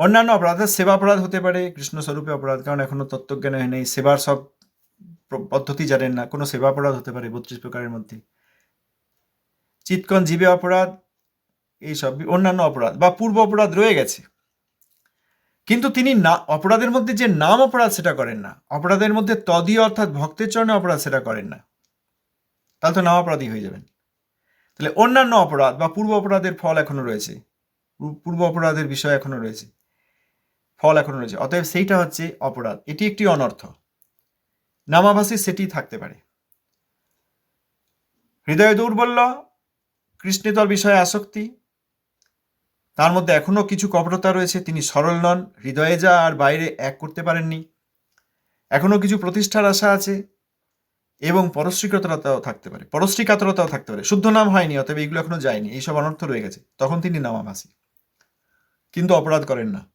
অন্যান্য অপরাধ সেবা অপরাধ হতে পারে কৃষ্ণ স্বরূপে অপরাধ, কারণ এখনও তত্ত্বজ্ঞান হয় নেই। সেবার সব পদ্ধতি জানেন না। কোনো সেবা অপরাধ হতে পারে বত্রিশ প্রকারের মধ্যে। চিৎকন জীবে অপরাধ এইসব অন্যান্য অপরাধ, বা পূর্ব অপরাধ রয়ে গেছে। কিন্তু তিনি না, অপরাধের মধ্যে যে নাম অপরাধ সেটা করেন না। অপরাধের মধ্যে তদীয় অর্থাৎ ভক্তের চরণে অপরাধ সেটা করেন না। তাহলে তো নাম অপরাধী হয়ে যাবেন। তাহলে অন্যান্য অপরাধ বা পূর্ব অপরাধের ফল এখনও রয়েছে। পূর্ব অপরাধের বিষয় এখনও রয়েছে। ফল এখনও রয়েছে। অতএব সেইটা হচ্ছে অপরাধ। এটি একটি অনর্থ। নামাভাসী সেটি থাকতে পারে। হৃদয় দৌর্বল্য কৃষ্ণেতর বিষয়ে আসক্তি। তার মধ্যে এখনও কিছু কপটতা রয়েছে। তিনি সরল নন। হৃদয়ে যা আর বাইরে এক করতে পারেননি। এখনও কিছু প্রতিষ্ঠার আশা আছে এবং পরশ্রীকাতরতাও থাকতে পারে। পরশ্রীকাতরতাও থাকতে পারে। শুদ্ধ নাম হয়নি, অতএব এইগুলো এখনও যায়নি। এইসব অনর্থ রয়ে গেছে। তখন তিনি নামাভাসী। কিন্তু অপরাধ করেন না।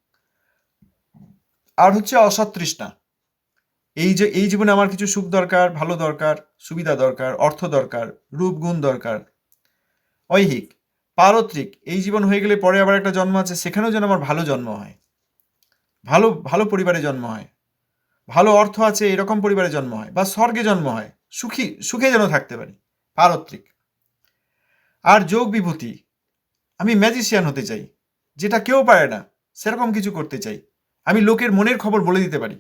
আর হচ্ছে অসৎতৃষ্ণা এই যে, এই জীবনে আমার কিছু সুখ দরকার, ভালো দরকার, সুবিধা দরকার, অর্থ দরকার, রূপ গুণ দরকার। ঐহিক, পারত্রিক, এই জীবন হয়ে গেলে পরে আবার একটা জন্ম আছে, সেখানেও যেন আমার ভালো জন্ম হয়। ভালো ভালো পরিবারে জন্ম হয়। ভালো অর্থ আছে, এরকম পরিবারে জন্ম হয়, বা স্বর্গে জন্ম হয়, সুখী, সুখে যেন থাকতে পারি। পারত্রিক। আর যোগ বিভূতি, আমি ম্যাজিশিয়ান হতে চাই, যেটা কেউ পারে না, সেরকম কিছু করতে চাই। আমি লোকের মনের খবর বলে দিতে পারি।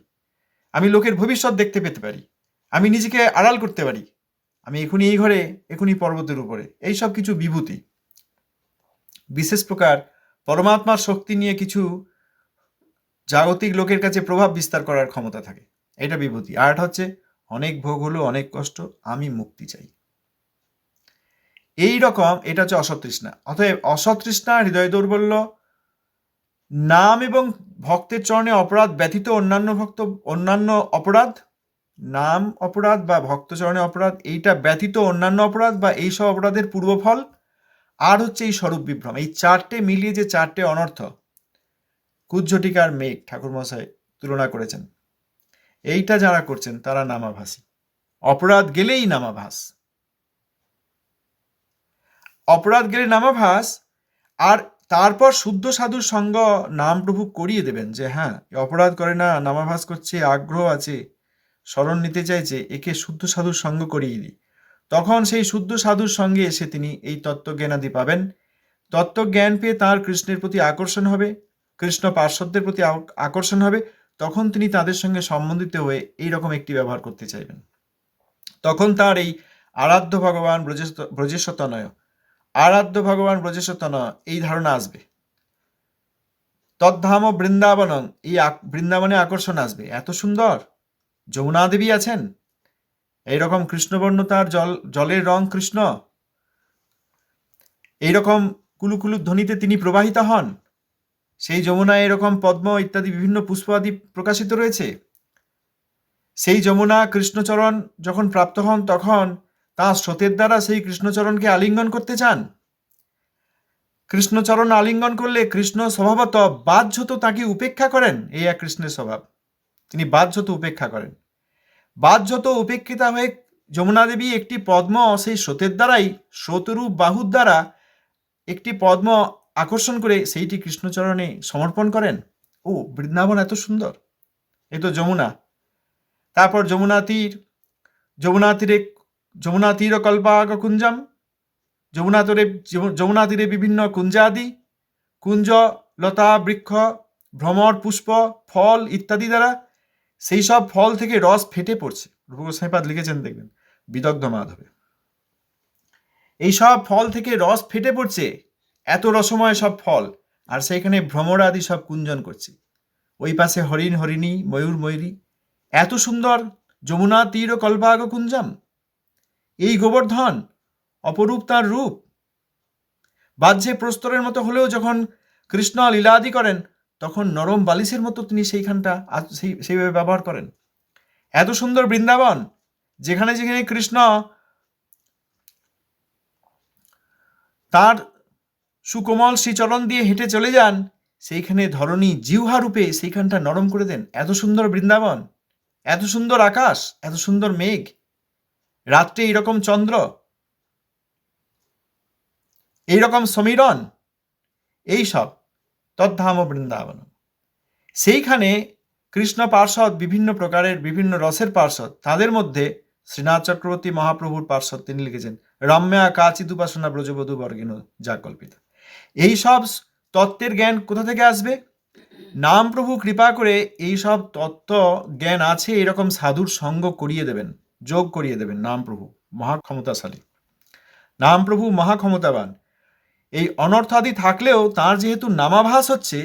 আমি লোকের ভবিষ্যৎ দেখতে পেতে পারি। আমি নিজেকে আড়াল করতে পারি। আমি এখনই এই ঘরে এখনই পর্বতের উপরে। এই সব কিছু বিভূতি। বিশেষ প্রকার পরমাত্মার শক্তি নিয়ে কিছু জাগতিক লোকের কাছে প্রভাব বিস্তার করার ক্ষমতা থাকে। এটা বিভূতি। আর একটা হচ্ছে, অনেক ভোগ হলো, অনেক কষ্ট, আমি মুক্তি চাই। এই রকম, এটা হচ্ছে অসতৃষ্ণা। অতএব অসতৃষ্ণা, হৃদয় দৌর্বল্য নাম এবং ভক্তের চরণে অপরাধ ব্যতীত অন্যান্য ভক্ত, অন্যান্য অপরাধ? নাম অপরাধ বা ভক্তচরণে অপরাধ, এইটা ব্যতীত অন্যান্য অপরাধ বা এইসব অপরাধের পূর্বফল? আর হচ্ছে এই স্বরূপ বিভ্রম, এই চারটে মিলিয়ে যে চারটে অনর্থ কুজ্জটিকার মেঘ ঠাকুরমশাই তুলনা করেছেন। এইটা যারা করছেন, তারা নামাভাসী। অপরাধ গেলেই নামাভাস। অপরাধ গেলে নামাভাস, আর তারপর শুদ্ধ সাধুর সঙ্গ নাম প্রভু করিয়ে দেবেন যে হ্যাঁ অপরাধ করে না, নামাভাস করছে, আগ্রহ আছে, স্মরণ নিতে চাইছে, একে শুদ্ধ সাধুর সঙ্গ করিয়ে দিই। তখন সেই শুদ্ধ সাধুর সঙ্গে এসে তিনি এই তত্ত্বজ্ঞানাদি পাবেন। তত্ত্বজ্ঞান পেয়ে তার কৃষ্ণের প্রতি আকর্ষণ হবে, কৃষ্ণ পার্শ্বদের প্রতি আকর্ষণ হবে, তখন তিনি তাদের সঙ্গে সম্বন্ধিত হয়ে এই রকম একটি ব্যবহার করতে চাইবেন। তখন তার এই আরাধ্য ভগবান ব্রজেশ- ব্রজেশতনয় আরাধ্য ভগবান ব্রজেশতনয় এই ধারণা আসবে। তদ্ধাম বৃন্দাবনং, এই বৃন্দাবনে আকর্ষণ আসবে। এত সুন্দর। যমুনা দেবী আছেন। এইরকম কৃষ্ণবর্ণ তার জল জলের রং কৃষ্ণ। এইরকম কুলুকুলু ধ্বনিতে তিনি প্রবাহিত হন। সেই যমুনায় এরকম পদ্ম ইত্যাদি বিভিন্ন পুষ্প আদি প্রকাশিত রয়েছে। সেই যমুনা কৃষ্ণচরণ যখন প্রাপ্ত হন, তখন তাঁর স্রোতের দ্বারা সেই কৃষ্ণচরণকে আলিঙ্গন করতে চান? কৃষ্ণচরণ আলিঙ্গন করলে কৃষ্ণ স্বভাবত বাহ্যত তাকে উপেক্ষা করেন, এই এক কৃষ্ণের স্বভাব। তিনি বাহ্যত উপেক্ষা করেন। বাহ্যত উপেক্ষিতা হয়ে যমুনা দেবী একটি পদ্ম সেই স্রোতের দ্বারাই, স্রোতরূপ বাহুর দ্বারা একটি পদ্ম আকর্ষণ করে সেইটি কৃষ্ণচরণে সমর্পণ করেন। ও, বৃন্দাবন এত সুন্দর। এ তো যমুনা। তারপর যমুনা তীর যমুনা তীরে যমুনা তীর কল্পাগ কুঞ্জম। যমুনা তীরে যমুনা তীরে বিভিন্ন কুঞ্জাদি। কুঞ্জ, লতা, বৃক্ষ, ভ্রমর, পুষ্প, ফল ইত্যাদি দ্বারা সেই সব ফল থেকে রস ফেটে পড়ছে। রূপ গোস্বাইপাদ লিখেছেন, দেখবেন, বিদগ্ধ মাধবে। এই সব ফল থেকে রস ফেটে পড়ছে, এত রসময় সব ফল, আর সেইখানে ভ্রমর আদি সব কুঞ্জন করছে। ওই পাশে হরিণ, হরিণী, ময়ূর, ময়ূরী, এত সুন্দর যমুনা তীর কল্পাগ কুঞ্জম। এই গোবর্ধন অপরূপ তার রূপ। বাহ্যে প্রস্তরের মতো হলেও যখন কৃষ্ণ লীলাদি করেন, তখন নরম বালিশের মতো তিনি সেইখানটা সেই, সেইভাবে ব্যবহার করেন। এত সুন্দর বৃন্দাবন, যেখানে যেখানে কৃষ্ণ তার সুকোমল শ্রীচরণ দিয়ে হেঁটে চলে যান, সেইখানে ধরণী জিহ্বা রূপে সেইখানটা নরম করে দেন। এত সুন্দর বৃন্দাবন, এত সুন্দর আকাশ, এত সুন্দর মেঘ। রাত্রে এইরকম চন্দ্র? এইরকম সমীরণ? এইসব তদ্ধাম বৃন্দাবন। সেইখানে কৃষ্ণ পার্ষদ বিভিন্ন প্রকারের বিভিন্ন রসের পার্শ্বদ, তাদের মধ্যে শ্রীনাথ চক্রবর্তী মহাপ্রভুর পার্শ্বদ তিনি লিখেছেন, রম্যা কাচিত উপাসনা ব্রজবধূ বর্গিন যা কল্পিত। এইসব তত্ত্বের জ্ঞান কোথা থেকে আসবে? নাম প্রভু কৃপা করে এইসব তত্ত্ব জ্ঞান আছে, এরকম সাধুর সঙ্গ করিয়ে দেবেন। যোগ করিয়ে দেবেন নাম প্রভু, মহাক্ষমতাশালী। নাম প্রভু, মহাক্ষমতাবান। এই অনর্থাদি থাকলেও তার যেহেতু নামাভাস হচ্ছে,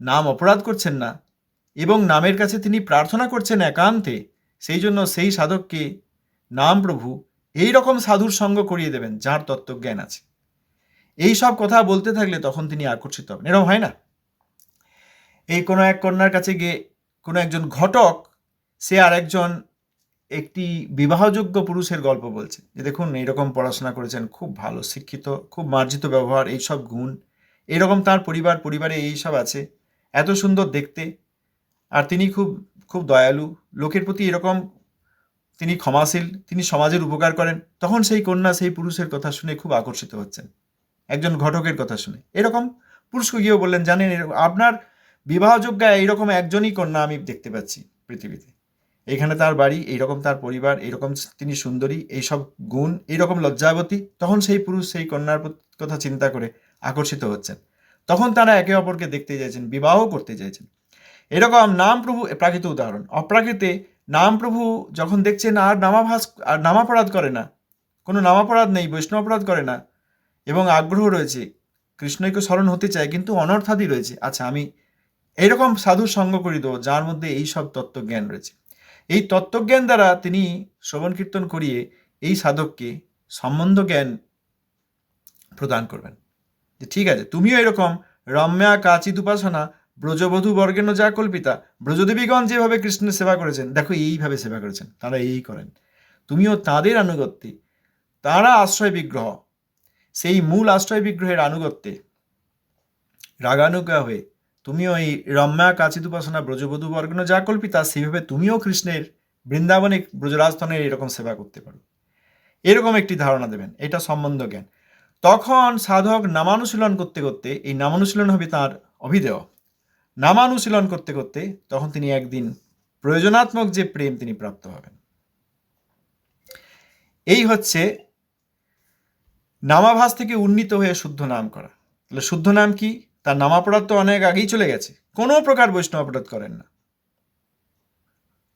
নাম অপরাধ করছেন না, এবং নামের কাছে তিনি প্রার্থনা করছেন একান্তে, সেই জন্য সেই সাধককে নাম প্রভু এই রকম সাধুর সঙ্গ করিয়ে দেবেন যার তত্ত্বজ্ঞান আছে। এই সব কথা বলতে থাকলে তখন তিনি আকর্ষিত হবেন এরকম হয় না? এই কোনো এক কন্যার কাছে গিয়ে কোনো একজন ঘটক, সে আর একজন একটি বিবাহযোগ্য পুরুষের গল্প বলছে যে দেখুন, এইরকম পড়াশোনা করেছেন, খুব ভালো শিক্ষিত, খুব মার্জিত ব্যবহার, এইসব গুণ। এরকম তার পরিবার, পরিবারে এই সব আছে। এত সুন্দর দেখতে। আর তিনি খুব খুব দয়ালু। লোকের প্রতি এরকম তিনি ক্ষমাশীল, তিনি সমাজের উপকার করেন। তখন সেই কন্যা, সেই পুরুষের কথা শুনে খুব আকর্ষিত হচ্ছেন। একজন ঘটকের কথা শুনে। এরকম পুরুষকে গিয়েও বললেন, জানেন, এরকম- আপনার বিবাহযোগ্য এইরকম একজনই কন্যা আমি দেখতে পাচ্ছি পৃথিবীতে। এখানে তার বাড়ি, এইরকম তার পরিবার, এইরকম তিনি সুন্দরী, এইসব গুণ, এইরকম লজ্জাবতী, তখন সেই পুরুষ, সেই কন্যার কথা চিন্তা করে আকর্ষিত হচ্ছেন। তখন তারা একে অপরকে দেখতে চাইছেন বিবাহ করতে চাইছেন। এরকম নাম প্রভু প্রাকৃত উদাহরণ। অপ্রাকৃতে নাম প্রভু যখন দেখছেন, আর নামাভাস, আর নামাপরাধ করে না। কোনো নামাপরাধ নেই, বৈষ্ণব অপরাধ করে না। এবং আগ্রহ রয়েছে, কৃষ্ণকে স্মরণ হতে চায়, কিন্তু অনর্থাদি রয়েছে। আচ্ছা আমি এইরকম সাধুর সঙ্গ করি দেবো, যার মধ্যে এই সব তত্ত্বজ্ঞান রয়েছে। এই তত্ত্বজ্ঞান দ্বারা তিনি শ্রবণ কীর্তন করিয়ে এই সাধককে সম্বন্ধ জ্ঞান প্রদান করবেন। যে ঠিক আছে, তুমিও এরকম রম্যা কাচিত উপাসনা, ব্রজবধূ বর্গেন যা কল্পিতা, ব্রজদেবীগণ যেভাবে কৃষ্ণের সেবা করেছেন, দেখো এইভাবে সেবা করেছেন, তারা এই করেন। তুমিও তাদের আনুগত্যে, তারা আশ্রয় বিগ্রহ, সেই মূল আশ্রয় বিগ্রহের আনুগত্যে রাগানুগা হয়ে তুমিও এই রম্যা কাচিত উপাসনা ব্রজবধূ বর্গন যা কল্পিতা, সেইভাবে তুমিও কৃষ্ণের বৃন্দাবনে ব্রজরাজস্থানের এরকম সেবা করতে পারো। এরকম একটি ধারণা দেবেন, এটা সম্বন্ধ জ্ঞান। তখন সাধক নামানুশীলন করতে করতে, এই নামানুশীলন হবে তার অভিদেয় নামানুশীলন করতে করতে, তখন তিনি একদিন প্রয়োজনাত্মক যে প্রেম তিনি প্রাপ্ত হবেন। এই হচ্ছে নামাভাস থেকে উন্নীত হয়ে শুদ্ধ নাম করা। তাহলে শুদ্ধ নাম কি? তার নামাপরাধ তো অনেক আগেই চলে গেছে। কোনো প্রকার বৈষ্ণব অপরাধ করেন না।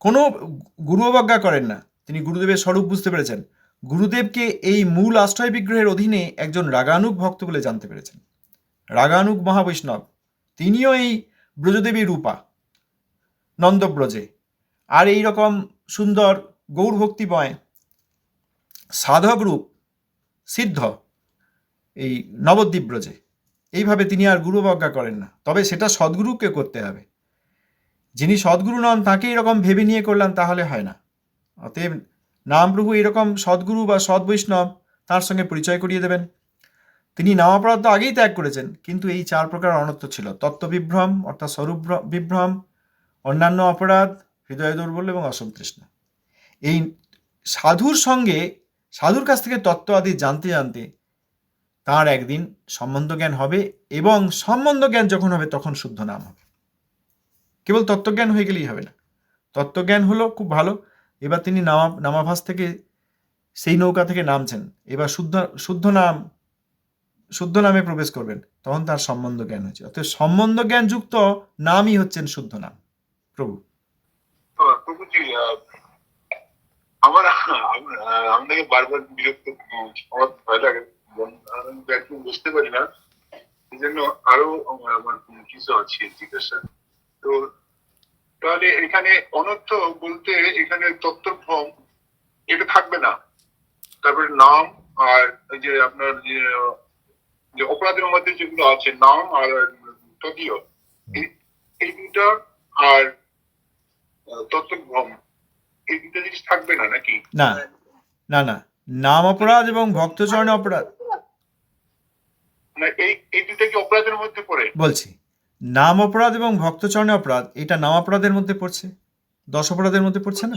কোনো গুরু অবজ্ঞা করেন না। তিনি গুরুদেবের স্বরূপ বুঝতে পেরেছেন। গুরুদেবকে এই মূল আশ্রয় বিগ্রহের অধীনে একজন রাগানুক ভক্ত বলে জানতে পেরেছেন। রাগানুক মহাবৈষ্ণব, তিনিও এই ব্রজদেবী রূপা, নন্দব্রজে। আর এই রকম সুন্দর গৌরভক্তিময় সাধক রূপ সিদ্ধ এই নবদ্বীপ ব্রজে এইভাবে তিনি আর গুরু অবজ্ঞা করেন না। তবে সেটা সদ্গুরুকে করতে হবে। যিনি সদ্গুরু নন তাকে এরকম ভেবে নিয়ে করলাম, তাহলে হয় না। অতএব নামপ্রভু এরকম সদ্গুরু বা সৎ বৈষ্ণব তার সঙ্গে পরিচয় করিয়ে দেবেন। তিনি নামাপরাধ তো আগেই ত্যাগ করেছেন, কিন্তু এই চার প্রকার অনর্থ ছিল। তত্ত্ব বিভ্রম অর্থাৎ স্বরূপ বিভ্রম অন্যান্য অপরাধ, হৃদয় দুর্বল এবং অসন্তৃষ্ণ এই সাধুর সঙ্গে, সাধুর কাছ থেকে তত্ত্ব আদি জানতে জানতে তার একদিন সম্বন্ধ জ্ঞান হবে এবং সম্বন্ধ জ্ঞান যখন হবে তখন শুদ্ধ নাম হবে। কেবল তত্ত্বজ্ঞান হয়ে গেলেই হবে না। তত্ত্বজ্ঞান হলো খুব ভালো। এবার তিনি নামা, নামাভাস থেকে সেই নৌকা থেকে নামছেন। এবার শুদ্ধ শুদ্ধ নাম, শুদ্ধ নামে প্রবেশ করবেন। তখন তার সম্বন্ধ জ্ঞান হয়েছে। অর্থাৎ সম্বন্ধ জ্ঞান যুক্ত নামই হচ্ছেন শুদ্ধ নাম। প্রভু। আমার আম- আপনাকে বারবার বিরক্ত আমার ভয় লাগে। আমি বুঝতে পারি না। এই জন্য আরও আমার কিছু আছে জিজ্ঞাসা। তো তাহলে এখানে অনর্থ বলতে এখানে তত্ত্বভ্রম এটা থাকবে না। তারপরে নাম আর যে আপনার যে অপরাধের মধ্যে যেগুলো আছে, নাম আর তদীয়, এই- দুটা আর তত্ত্বভ্রম এই দুটা জিনিস থাকবে না নাকি? না না না। নাম অপরাধ এবং ভক্তচরণে অপরাধ। না এই এই দুটো কি অপরাধের মধ্যে পড়ে? বলছি নাম অপরাধ এবং ভক্তচরণে অপরাধ এটা নাম অপরাধের মধ্যে পড়ছে? দশ অপরাধের মধ্যে পড়ছে না?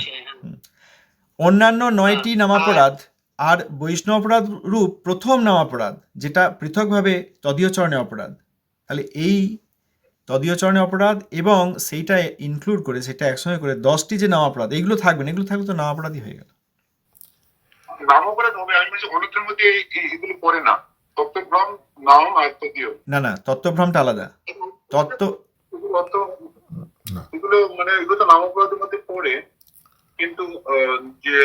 অন্যান্য নয়টি নামাপরাধ আর বৈষ্ণব অপরাধ রূপ প্রথম নামাপরাধ যেটা পৃথকভাবে তদীয় চরণে অপরাধ। তাহলে এই তদীয় চরণে অপরাধ এবং সেইটা ইনক্লুড করে সেটা একসঙ্গে করে দশটি যে নাম অপরাধ এইগুলো থাকবে না এগুলো থাকলে তো নাম অপরাধই হয়ে গেল। নাম অপরাধ হবে আমি বলছি অনেকের মধ্যে এগুলো পড়ে না। তত্ত্বভ্রম তদীয় না না তত্ত্বভ্রমটা আলাদা। তত্ত্ব এগুলো অত না। এগুলো মানে এগুলো তো নাম অপরাধের মধ্যে পড়ে কিন্তু যে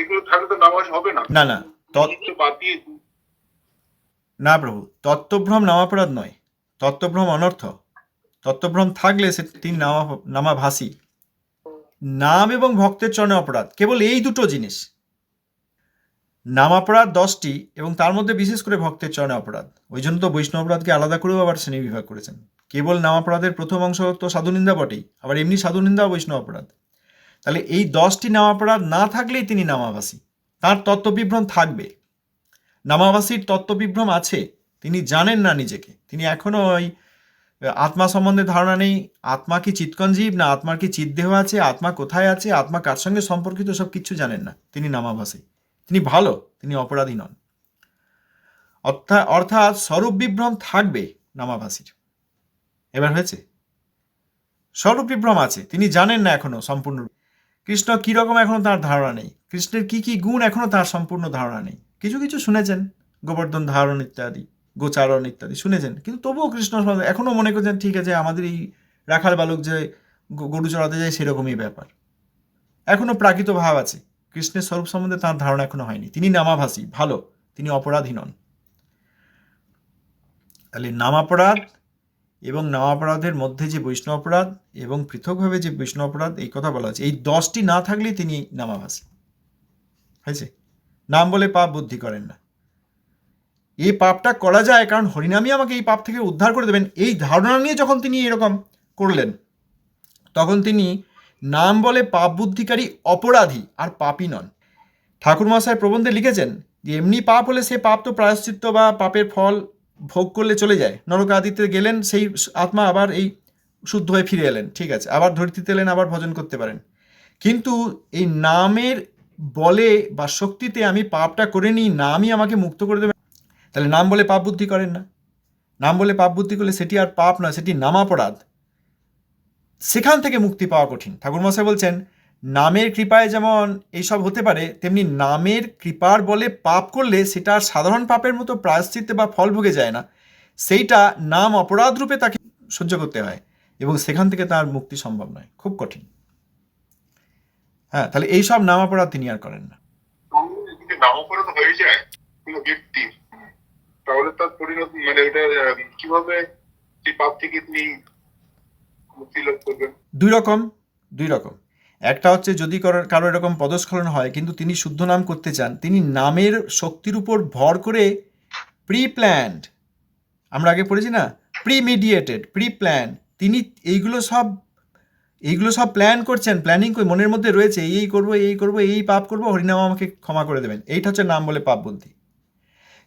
এগুলো থাকলে তো নামাজ হবে না। না না না প্রভু তত্ত্বভ্রম নামাপরাধ নয়। তত্ত্বভ্রম অনর্থ। তত্ত্বভ্রম থাকলে সে তিনি নামা নামাভাসী। নাম এবং ভক্তের চরণে অপরাধ। কেবল এই দুটো জিনিস। নামাপরাধ দশটি এবং তার মধ্যে বিশেষ করে ভক্তের চরণে অপরাধ। ওই জন্য তো বৈষ্ণব অপরাধকে আলাদা করেও আবার শ্রেণি বিভাগ করেছেন। কেবল নামাপরাধের প্রথম অংশ তো সাধুনিন্দা বটেই, আবার এমনি সাধুনিন্দাও বৈষ্ণব অপরাধ। তাহলে এই দশটি নামাপরাধ না থাকলেই তিনি নামাবাসী। তার তত্ত্ববিভ্রম থাকবে। নামাবাসীর তত্ত্ববিভ্রম আছে, তিনি জানেন না নিজেকে। তিনি এখনও ওই আত্মা সম্বন্ধে ধারণা নেই, আত্মা কি চিৎকঞ্জীব না আত্মার কি চিৎদেহ আছে, আত্মা কোথায় আছে, আত্মা কার সঙ্গে সম্পর্কিত সব কিছু জানেন না, তিনি নামাভাসী তিনি ভালো, তিনি অপরাধী নন। অর্থাৎ অর্থাৎ স্বরূপ বিভ্রম থাকবে নামাভাসীর এবার হয়েছে, স্বরূপ বিভ্রম আছে, তিনি জানেন না এখনও সম্পূর্ণ কৃষ্ণ কি রকম এখনও তার ধারণা নেই? কৃষ্ণের কি কি গুণ এখনও তার সম্পূর্ণ ধারণা নেই? কিছু কিছু শুনেছেন, গোবর্ধন ধারণ ইত্যাদি, গোচারণ ইত্যাদি শুনেছেন, কিন্তু তবুও কৃষ্ণ সম্বন্ধে এখনও মনে করছেন, ঠিক আছে, আমাদের এই রাখাল বালক যে গরু চড়াতে যায়, সেরকমই ব্যাপার। এখনও প্রাকৃত ভাব আছে। কৃষ্ণের স্বরূপ সম্বন্ধে তার ধারণা এখনও হয়নি। তিনি নামাভাসী, ভালো, তিনি অপরাধী নন। তাহলে নামাপরাধ এবং নামাপরাধের মধ্যে যে বৈষ্ণব অপরাধ এবং পৃথকভাবে যে বৈষ্ণব অপরাধ, এই কথা বলা আছে এই দশটি না থাকলেই তিনি নামাভাসী। হয়েছে? নাম বলে পাপ বুদ্ধি করেন না। এই পাপটা করা যায় কারণ হরিনামই আমাকে এই পাপ থেকে উদ্ধার করে দেবেন। এই ধারণা নিয়ে যখন তিনি এরকম করলেন, তখন তিনি নাম বলে পাপ বুদ্ধিকারী অপরাধী আর পাপই নন। ঠাকুর মশাই প্রবন্ধে লিখেছেন যে, এমনি পাপ হলে সে পাপ তো প্রায়শ্চিত্ত বা পাপের ফল ভোগ করলে চলে যায়। নরক আদিতে গেলেন, সেই আত্মা আবার এই শুদ্ধ হয়ে ফিরে এলেন। ঠিক আছে, আবার ধরিত্রীতে এলেন, আবার ভজন করতে পারেন। কিন্তু এই নামের বলে বা শক্তিতে আমি পাপটা করে নিই, নামই আমাকে মুক্ত করে দেবে। তাহলে নাম বলে পাপ বুদ্ধি করেন না। নাম বলে পাপ বুদ্ধি করলে সেটি আর পাপ নয়, সেটি নামাপরাধ। সেখান থেকে মুক্তি পাওয়া কঠিন। ঠাকুরমশাই বলছেন নামের কৃপায় যেমন এইসব হতে পারে তেমনি নামের কৃপার বলে পাপ করলে সেটা আর সাধারণ পাপের মতো প্রায়শ্চিত্তে বা ফল ভোগে যায় না। সেইটা নাম অপরাধ রূপে তাকে সহ্য করতে হয় এবং সেখান থেকে তার মুক্তি সম্ভব নয়। খুব কঠিন। হ্যাঁ তাহলে এইসব নাম অপরাধ তিনি আর করেন না। তাহলে তার পরিণতি মানে আহ, কীভাবে সেই পাপ থেকে তিনি দুই রকম দুই রকম। একটা হচ্ছে যদি কারো- এরকম পদস্খলন হয়, কিন্তু তিনি শুদ্ধ নাম করতে চান, তিনি নামের শক্তির উপর ভর করে প্রি প্ল্যান্ড আমরা আগে পড়েছি না প্রি মিডিয়েটেড প্রি প্ল্যান তিনি এইগুলো সব এইগুলো সব প্ল্যান করছেন প্ল্যানিং করে মনের মধ্যে রয়েছে, এই করব এই করব, এই পাপ করব, হরিনাম আমাকে ক্ষমা করে দেবেন। এইটা হচ্ছে নাম বলে পাপ বুদ্ধি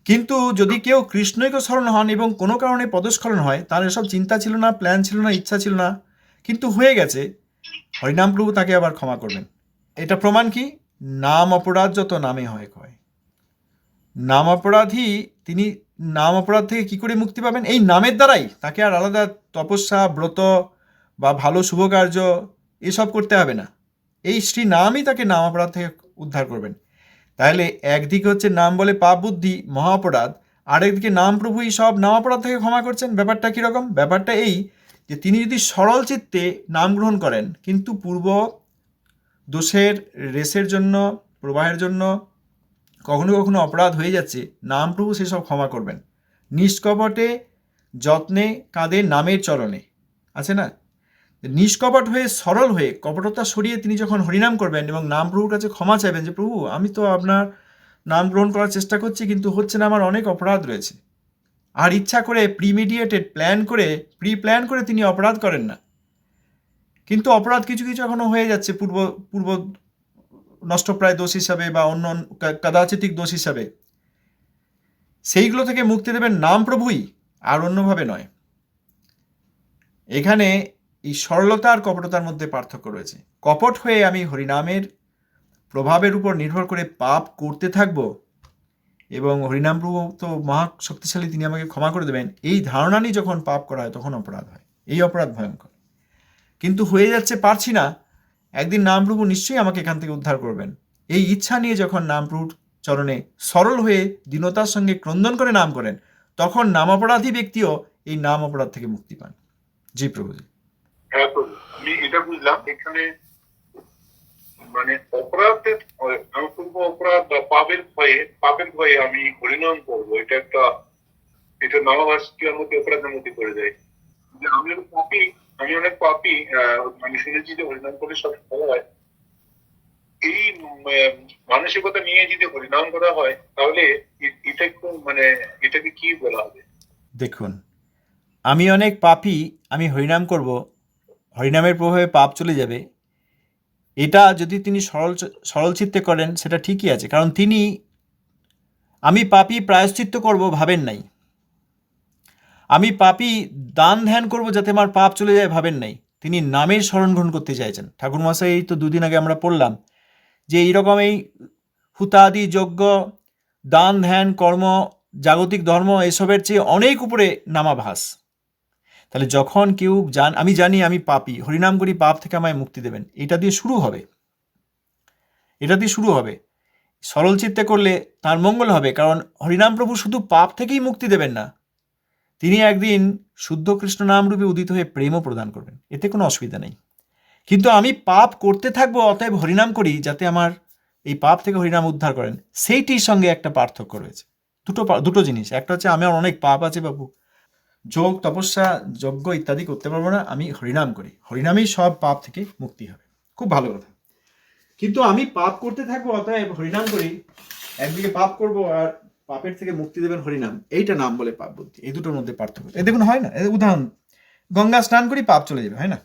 কিন্তু যদি কেউ কৃষ্ণৈক স্মরণ হন এবং কোনো কারণে পদস্খলন হয়, তার এসব চিন্তা ছিল না, প্ল্যান ছিল না, ইচ্ছা ছিল না, কিন্তু হয়ে গেছে। হরিনাম প্রভু তাকে আবার ক্ষমা করবেন। এটা প্রমাণ কি? নাম অপরাধ যত নামে হয় কয়। নাম অপরাধী, তিনি নাম অপরাধ থেকে কি করে মুক্তি পাবেন? এই নামের দ্বারাই তাকে আর আলাদা তপস্যা, ব্রত বা ভালো শুভ কার্য এসব করতে হবে না। এই শ্রী নামই তাকে নাম অপরাধ থেকে উদ্ধার করবেন। তাহলে একদিকে হচ্ছে নাম বলে পাপ বুদ্ধি মহা অপরাধ আরেকদিকে নাম প্রভুই সব নাম অপরাধ থেকে ক্ষমা করছেন। ব্যাপারটা কীরকম? ব্যাপারটা এই যে তিনি যদি সরল চিত্তে নাম গ্রহণ করেন, কিন্তু পূর্ব দোষের, রেসের জন্য, প্রবাহের জন্য কখনো কখনো অপরাধ হয়ে যাচ্ছে, নাম প্রভু সেসব ক্ষমা করবেন। নিষ্কপটে, যত্নে কাঁদে নামের চরণে। আছে না? নিষ্কপট হয়ে, সরল হয়ে, কপটতা সরিয়ে তিনি যখন হরিনাম করবেন এবং নাম প্রভুর কাছে ক্ষমা চাইবেন যে, প্রভু, আমি তো আপনার নাম গ্রহণ করার চেষ্টা করছি, কিন্তু হচ্ছে না, আমার অনেক অপরাধ রয়েছে। আর ইচ্ছা করে প্রিমিডিয়েটেড প্ল্যান করে প্রি প্ল্যান করে তিনি অপরাধ করেন না। কিন্তু অপরাধ কিছু কিছু এখনও হয়ে যাচ্ছে, পূর্ব পূর্ব নষ্টপ্রায় দোষ হিসাবে বা অন্য কদাচিতিক দোষ হিসাবে। সেইগুলো থেকে মুক্তি দেবেন নাম প্রভুই, আর অন্যভাবে নয়। এখানে এই সরলতা আর কপটতার মধ্যে পার্থক্য রয়েছে। কপট হয়ে আমি হরিনামের প্রভাবের উপর নির্ভর করে পাপ করতে থাকব এবং হরিনাম প্রভু তো মহা শক্তিশালী তিনি আমাকে ক্ষমা করে দেবেন। এই ধারণা নিয়ে যখন পাপ করা হয়, তখন অপরাধ হয়। এই অপরাধ ভয়ঙ্কর। কিন্তু হয়ে যাচ্ছে, পারছি না। একদিন নামপ্রভু নিশ্চয়ই আমাকে এখান থেকে উদ্ধার করবেন। এই ইচ্ছা নিয়ে যখন নামপ্রভুর চরণে সরল হয়ে দীনতার সঙ্গে ক্রন্দন করে নাম করেন, তখন নাম অপরাধী ব্যক্তিও এই নাম অপরাধ থেকে মুক্তি পান। জি প্রভুজি হ্যাঁ আমি এটা বুঝলাম, এখানে মানে অপরাধের আমি করব অপরাধ বা পাপের ভয়ে পাপের ভয়ে আমি হরিনাম করব। এটা একটা, এটা অপরাধের মধ্যে যে আমি অনেক পাপি, আমি অনেক পাপি মানে শুনেছি যে হরিনাম করলে সব ভালো হয়। এই মানসিকতা নিয়ে যদি হরিনাম করা হয়, তাহলে এটা মানে এটাকে কি বলা হবে? দেখুন, আমি অনেক পাপী, আমি হরিনাম করব হরিনামের প্রভাবে পাপ চলে যাবে, এটা যদি তিনি সরল সরল চিত্তে করেন, সেটা ঠিকই আছে। কারণ তিনি, আমি পাপী প্রায়শ্চিত্ত করব, ভাবেন নাই। আমি পাপি দান ধ্যান করব যাতে আমার পাপ চলে যায়, ভাবেন নাই। তিনি নামের স্মরণ গ্রহণ করতে চাইছেন। ঠাকুর মশাই তো দুদিন আগে আমরা পড়লাম যে এইরকম এই হুতাদি যজ্ঞ, দান ধ্যান, কর্ম, জাগতিক ধর্ম, এসবের চেয়ে অনেক উপরে নামাভাস। তাহলে যখন কেউ জান, আমি জানি আমি পাপি, হরিনাম করি, পাপ থেকে আমায় মুক্তি দেবেন। এটা দিয়ে শুরু হবে। এটা দিয়ে শুরু হবে। সরল চিত্তে করলে তার মঙ্গল হবে, কারণ হরিনাম প্রভু শুধু পাপ থেকেই মুক্তি দেবেন না। তিনি একদিন শুদ্ধ কৃষ্ণ নামরূপে উদিত হয়ে প্রেমও প্রদান করবেন। এতে কোনো অসুবিধা নেই। কিন্তু আমি পাপ করতে থাকব, অতএব হরিনাম করি, যাতে আমার এই পাপ থেকে হরিনাম উদ্ধার করেন। সেইটির সঙ্গে একটা পার্থক্য রয়েছে। দুটো দুটো জিনিস। একটা হচ্ছে আমার অনেক পাপ আছে বাবু যোগ, তপস্যা, যজ্ঞ ইত্যাদি করতে পারব না। আমি হরিনাম করি। হরিনামেই সব পাপ থেকে মুক্তি হবে। খুব ভালো কথা। কিন্তু আমি পাপ করতে থাকব, অতএব হরিনাম করি। একদিকে পাপ করব আর পাপের থেকে মুক্তি দেবেন হরিনাম। এইটা নাম বলে পাপ বুদ্ধি। এই দুটোর মধ্যে পার্থক্য। এই দেখুন, হয় না? উদাহরণ। গঙ্গা স্নান করি, পাপ চলে যাবে, হয় না?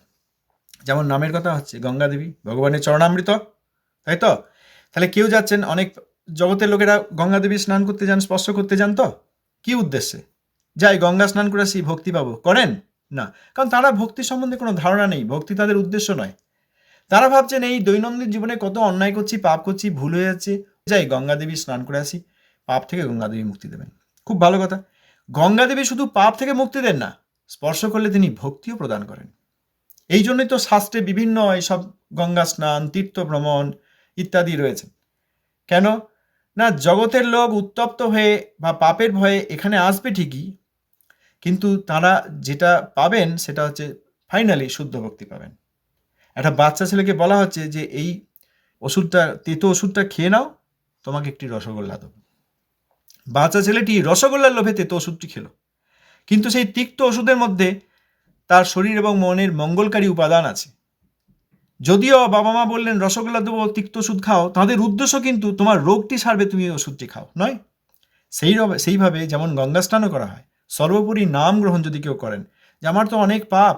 যেমন নামের কথা হচ্ছে, গঙ্গা দেবী, ভগবানের চরণামৃত, তাই তো? তাহলে কেউ যাচ্ছেন, অনেক জগতের লোকেরা গঙ্গা দেবী স্নান করতে যান, স্পর্শ করতে যান তো? কি উদ্দেশ্যে? যাই, গঙ্গা স্নান করে আসি, ভক্তি পাবো। করেন? না। কারণ তারা ভক্তি সম্বন্ধে কোনো ধারণা নেই। ভক্তি তাদের উদ্দেশ্য নয়। তারা ভাবছেন, এই দৈনন্দিন জীবনে কত অন্যায় করছি, পাপ করছি, ভুল হয়ে যাচ্ছে। যাই গঙ্গা দেবী স্নান করে আসি। পাপ থেকে গঙ্গা দেবী মুক্তি দেবেন। খুব ভালো কথা। গঙ্গা দেবী শুধু পাপ থেকে মুক্তি দেন না, স্পর্শ করলে তিনি ভক্তিও প্রদান করেন। এই জন্যই তো শাস্ত্রে বিভিন্ন এইসব গঙ্গা স্নান, তীর্থ ভ্রমণ ইত্যাদি রয়েছে। কেন? না, জগতের লোক উত্তপ্ত হয়ে বা পাপের ভয়ে এখানে আসবে ঠিকই কিন্তু তারা যেটা পাবেন সেটা হচ্ছে ফাইনালি শুদ্ধ ভক্তি পাবেন। একটা বাচ্চা ছেলেকে বলা হচ্ছে যে, এই ওষুধটা, তেতো ওষুধটা খেয়ে নাও, তোমাকে একটি রসগোল্লা দেবো। বাচ্চা ছেলেটি রসগোল্লার লোভে তেতো ওষুধটি খেলো। কিন্তু সেই তিক্ত ওষুধের মধ্যে তার শরীর এবং মনের মঙ্গলকারী উপাদান আছে। যদিও বাবা মা বললেন, রসগোল্লা দেবো, তিক্ত ওষুধ খাও। তাদের উদ্দেশ্য কিন্তু তোমার রোগটি সারবে, তুমি ওষুধটি খাও, নয়? সেই সেইভাবে যেমন গঙ্গা স্নানও করা হয় সর্বোপরি নাম গ্রহণ যদি কেউ করেন যে আমার তো অনেক পাপ,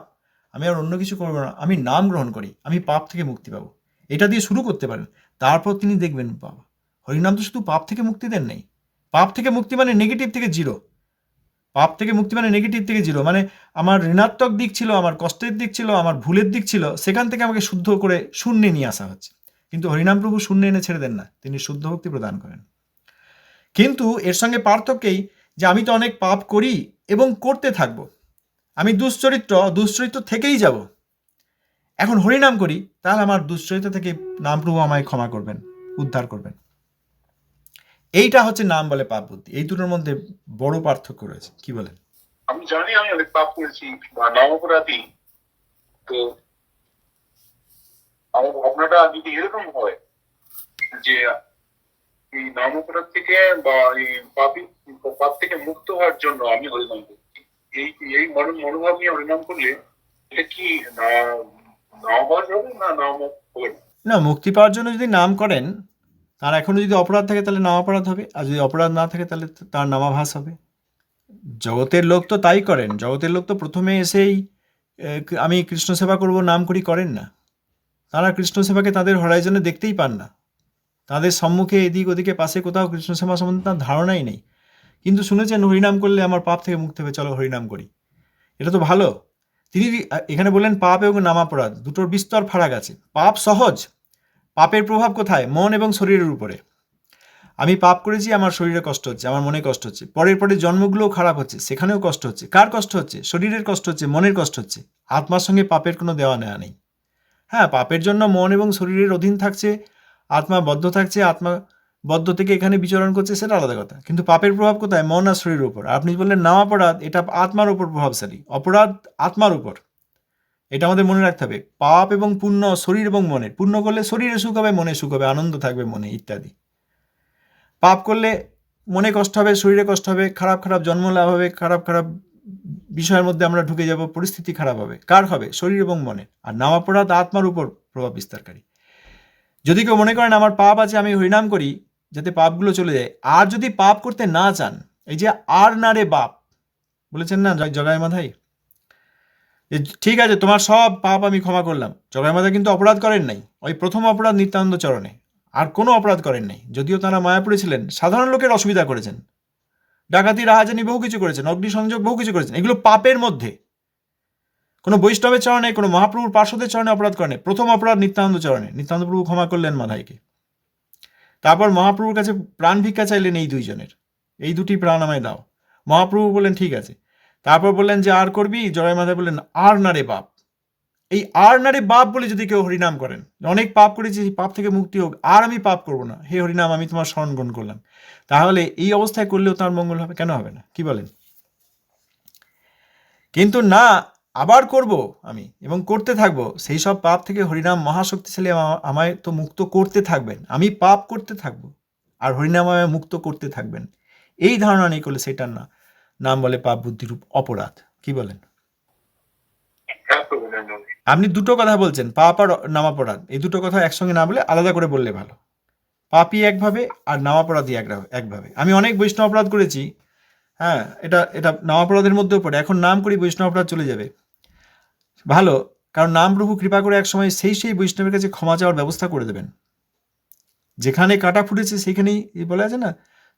আমি আর অন্য কিছু করব না, আমি নাম গ্রহণ করি, আমি পাপ থেকে মুক্তি পাবো। এটা দিয়ে শুরু করতে পারেন। তারপর তিনি দেখবেন, বাবা, হরিনাম তো শুধু পাপ থেকে মুক্তি দেন নেই। পাপ থেকে মুক্তি মানে নেগেটিভ থেকে জিরো পাপ থেকে মুক্তি মানে নেগেটিভ থেকে জিরো মানে আমার ঋণাত্মক দিক ছিল, আমার কষ্টের দিক ছিল, আমার ভুলের দিক ছিল, সেখান থেকে আমাকে শুদ্ধ করে শূন্যে নিয়ে আসা হচ্ছে। কিন্তু হরিনাম প্রভু শূন্য এনে ছেড়ে দেন না, তিনি শুদ্ধ ভক্তি প্রদান করেন। কিন্তু এর সঙ্গে পার্থক্যই যে আমি তো অনেক পাপ করি এবং করতে থাকব। আমি দুশ্চরিত্র দুশ্চরিত্র থেকেই যাব। এখন হরিনাম করি, তাহলে আমার দুশ্চরিত্র থেকে নাম প্রভু আমায় ক্ষমা করবেন, উদ্ধার করবেন। এইটা হচ্ছে নাম বলে পাপ বুদ্ধি। এই দুটোর মধ্যে বড় পার্থক্য রয়েছে। কি বলেন? আমি জানি আমি অনেক পাপ করেছি, বা নাম অপরাধী তো আমার ভাবনাটা যদি এরকম হয় যে এই নাম অপরাধ থেকে বা এই পাপি, পাপ থেকে মুক্ত হওয়ার জন্য আমি হরিনাম এই এই মনো মনোভাব নিয়ে হরিনাম করলে এটা কি হবে না নাম না? মুক্তি পাওয়ার জন্য যদি নাম করেন তার এখনও যদি অপরাধ থাকে তাহলে নাম অপরাধ হবে, আর যদি অপরাধ না থাকে তাহলে তার নামাভাস হবে। জগতের লোক তো তাই করেন, জগতের লোক তো প্রথমে এসেই আমি কৃষ্ণ সেবা করব, নাম করি করেন না। তারা কৃষ্ণ সেবাকে তাদের হরাইজনে দেখতেই পান না। তাদের সম্মুখে এদিক ওদিকে পাশে কোথাও কৃষ্ণ সেবা সম্বন্ধে তার ধারণাই নেই। কিন্তু শুনেছেন হরিনাম করলে আমার পাপ থেকে মুক্তি হবে, চলো হরিনাম করি। এটা তো ভালো। তিনি এখানে বললেন পাপ এবং নামাপরাধ, দুটোর বিস্তর ফারাক আছে। পাপ সহজ, পাপের প্রভাব কোথায়? মন এবং শরীরের উপরে। আমি পাপ করেছি, আমার শরীরে কষ্ট হচ্ছে, আমার মনে কষ্ট হচ্ছে। পরের পরের জন্মগুলোও খারাপ হচ্ছে, সেখানেও কষ্ট হচ্ছে। কার কষ্ট হচ্ছে? শরীরের কষ্ট হচ্ছে, মনের কষ্ট হচ্ছে। আত্মার সঙ্গে পাপের কোনো দেওয়া নেওয়া নেই। হ্যাঁ পাপের জন্য মন এবং শরীরের অধীন থাকছে আত্মা বদ্ধ থাকছে, আত্মা বদ্ধ থেকে এখানে বিচরণ করছে, সেটা আলাদা কথা। কিন্তু পাপের প্রভাব কোথায়? মন আর শরীরের উপর। আপনি বললেন নাম অপরাধ, এটা আত্মার উপর প্রভাবশালী। অপরাধ আত্মার উপর। এটা আমাদের মনে রাখতে হবে। পাপ এবং পুণ্য শরীর এবং মনের। পুণ্য করলে শরীরে সুখ হবে, মনে সুখ হবে, আনন্দ থাকবে, মনে ইত্যাদি। পাপ করলে মনে কষ্ট হবে, শরীরে কষ্ট হবে, খারাপ খারাপ জন্ম লাভ হবে, খারাপ খারাপ বিষয়ের মধ্যে আমরা ঢুকে যাব, পরিস্থিতি খারাপ হবে। কার হবে? শরীর এবং মনে আর নামাপরাধ আত্মার উপর প্রভাব বিস্তারকারী। যদি কেউ মনে করেন আমার পাপ আছে, আমি হরিনাম করি যাতে পাপগুলো চলে যায়। আর যদি পাপ করতে না চান, এই যে আর না রে বাপ, বলেছেন না জগায় মাধাই যে ঠিক আছে, তোমার সব পাপ আমি ক্ষমা করলাম। জগায় মাধা কিন্তু অপরাধ করেন নাই। ওই প্রথম অপরাধ নিত্যানন্দ চরণে। আর কোনো অপরাধ করেন নাই। যদিও তারা মায়াপুরে ছিলেন সাধারণ লোকের অসুবিধা করেছেন। ডাকাতি, রাহাজানি বহু কিছু করেছেন, অগ্নিসংযোগ বহু কিছু করেছেন। এগুলো পাপের মধ্যে। কোনো বৈষ্ণবের চরণে, কোনো মহাপ্রভুর পার্শ্বদের চরণে অপরাধ করেন। প্রথম অপরাধ নিত্যানন্দ চরণে। নিত্যানন্দ প্রভু ক্ষমা করলেন মাধাইকে। তারপর মহাপ্রভুর কাছে প্রাণ ভিক্ষা চাইলেন এই দুইজনের। এই দুটি প্রাণ আমায় দাও। মহাপ্রভু বললেন, ঠিক আছে। তারপর বললেন যে, আর করবি? জয় মাধা বললেন, আর না রে বাপ। এই আর না রে বাপ বলে যদি কেউ হরিনাম করেন, অনেক পাপ করেছি পাপ থেকে মুক্তি হোক, আর আমি পাপ করব না। হে হরিনাম, আমি তোমার স্মরণ গ্রহণ করলাম। তাহলে এই অবস্থায় করলেও তার মঙ্গল হবে? কেন হবে না? কি বলেন? কিন্তু না আবার করব আমি এবং করতে থাকব। সেই সব পাপ থেকে হরিনাম মহাশক্তিশালী আমা- আমায় তো মুক্ত করতে থাকবেন। আমি পাপ করতে থাকব আর হরিনাম আমায় মুক্ত করতে থাকবেন। এই ধারণা নেই করলে সেটার না। নাম বলে পাপ বুদ্ধিরূপ অপরাধ। কি বলেন? আপনি দুটো কথা বলছেন, পাপ আর নামাপরাধ এই দুটো কথা একসঙ্গে না বলে আলাদা করে বললে ভালো। পাপই একভাবে আর নামাপরাধী এক একভাবে। আমি অনেক বৈষ্ণব অপরাধ করেছি। হ্যাঁ এটা এটা নামাপরাধের মধ্যেও পড়ে। এখন নাম করি বৈষ্ণব অপরাধ চলে যাবে। ভালো, কারণ নাম প্রভু কৃপা করে এক সময় সেই সেই বৈষ্ণবের কাছে ক্ষমা চাওয়ার ব্যবস্থা করে দেবেন। যেখানে কাটা ফুটেছে, সেখানেই বলা আছে না,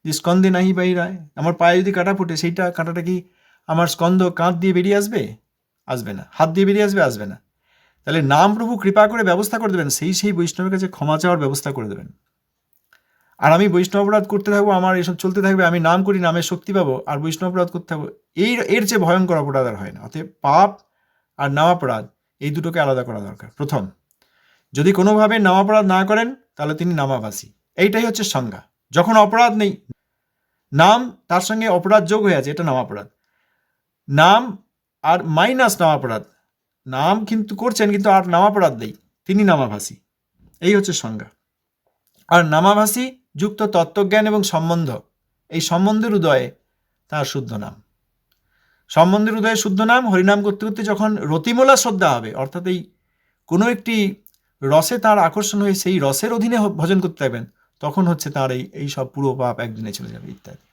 যে স্কন্দে নাহি বাইরায় আমার পায়ে যদি কাটা ফুটে, সেইটা কাঁটাটা কি আমার স্কন্দ কাঁধ দিয়ে বেরিয়ে আসবে? আসবে না। হাত দিয়ে বেরিয়ে আসবে আসবে না। তাহলে নাম প্রভু কৃপা করে ব্যবস্থা করে দেবেন, সেই সেই বৈষ্ণবের কাছে ক্ষমা চাওয়ার ব্যবস্থা করে দেবেন। আর আমি বৈষ্ণব অপরাধ করতে থাকব, আমার এসব চলতে থাকবে, আমি নাম করি নামের শক্তি পাবো, আর বৈষ্ণব অপরাধ করতে থাকব, এই এর চেয়ে ভয়ঙ্কর অপরাধ আর হয় না। অতএব পাপ আর নামাপরাধ এই দুটোকে আলাদা করা দরকার। প্রথম, যদি কোনোভাবে নামাপরাধ না করেন, তাহলে তিনি নামাভাসী এইটাই হচ্ছে সংজ্ঞা। যখন অপরাধ নেই, নাম তার সঙ্গে অপরাধ যোগ হয়ে আছে, এটা নামাপরাধ নাম আর মাইনাস নামাপরাধ নাম কিন্তু করছেন কিন্তু আর নামাপরাধ নেই, তিনি নামাভাসী এই হচ্ছে সংজ্ঞা। আর নামাভাসী যুক্ত তত্ত্বজ্ঞান এবং সম্বন্ধ। এই সম্বন্ধের উদয়ে তার শুদ্ধ নাম। সম্বন্ধের উদয়ে শুদ্ধ নাম হরিনাম করতে করতে যখন রতিমোলা শ্রদ্ধা হবে, অর্থাৎ এই কোনো একটি রসে তার আকর্ষণ হয়ে সেই রসের অধীনে ভজন করতে থাকবেন তখন হচ্ছে তার এই এই সব পুরো পাপ একদিনে চলে যাবে, ইত্যাদি।